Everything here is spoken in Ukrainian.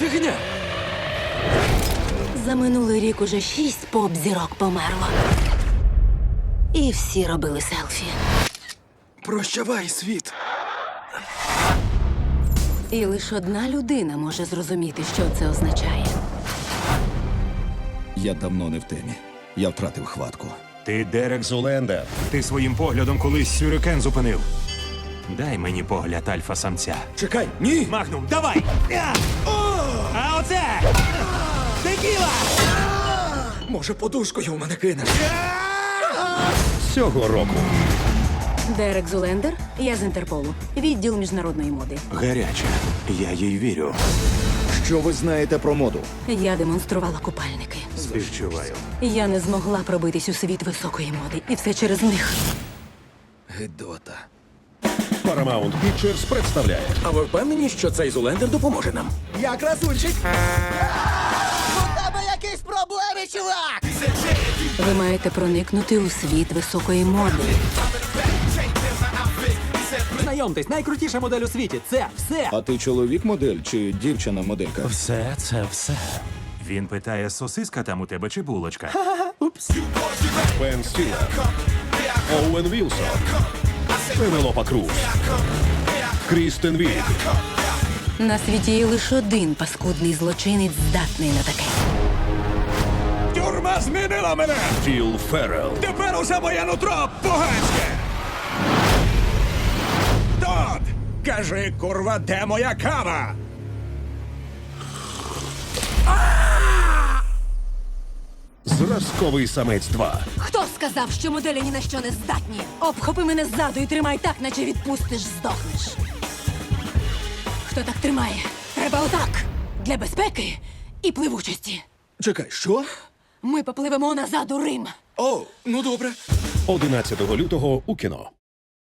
фігня? За минулий рік уже шість поп зірок померло. І всі робили селфі. Прощавай світ. І лише одна людина може зрозуміти, що це означає. Я давно не в темі. Я втратив хватку. Ти Дерек Зулендер. Ти своїм поглядом колись сюрикен зупинив. Дай мені погляд альфа самця. Чекай, ні! Магнум, давай! А! О! А оце! Текіла! Може, подушкою в мене кинеш? Цього року Дерек Зулендер, я з Інтерполу, відділ міжнародної моди. Гаряча. Я їй вірю. що ви знаєте про моду? Я демонструвала купальники. Співчуваю. Я не змогла пробитись у світ високої моди, і все через них. Гидота. Paramount Pictures представляє А ви впевнені, що цей Зулендер допоможе нам? Я красунчик. У тебе якісь проблеми, чувак! Ви маєте проникнути у світ високої моди. Знайомтесь, найкрутіша модель у світі. Це все. А ти чоловік модель чи дівчина моделька? Все, це все. Він питає, сосиска там у тебе чи булочка? Бен Стілер, Оуен Вілсон, Пенелопа Круз, Крістен Вік, На світі є лише один паскудний злочинець, здатний на таке. Тюрма змінила мене! Філ Феррел, Тепер усе моє нутро поганське! Дод! Кажи, курва, де моя кава? Зразковий самець 2, Хто сказав, що моделі ні на що не здатні? Обхопи мене ззаду і тримай так, наче відпустиш, здохнеш. Хто так тримає? Треба отак. Для безпеки і пливучості. Чекай, що? Ми попливемо назад у Рим. О, ну добре. 11 лютого у кіно.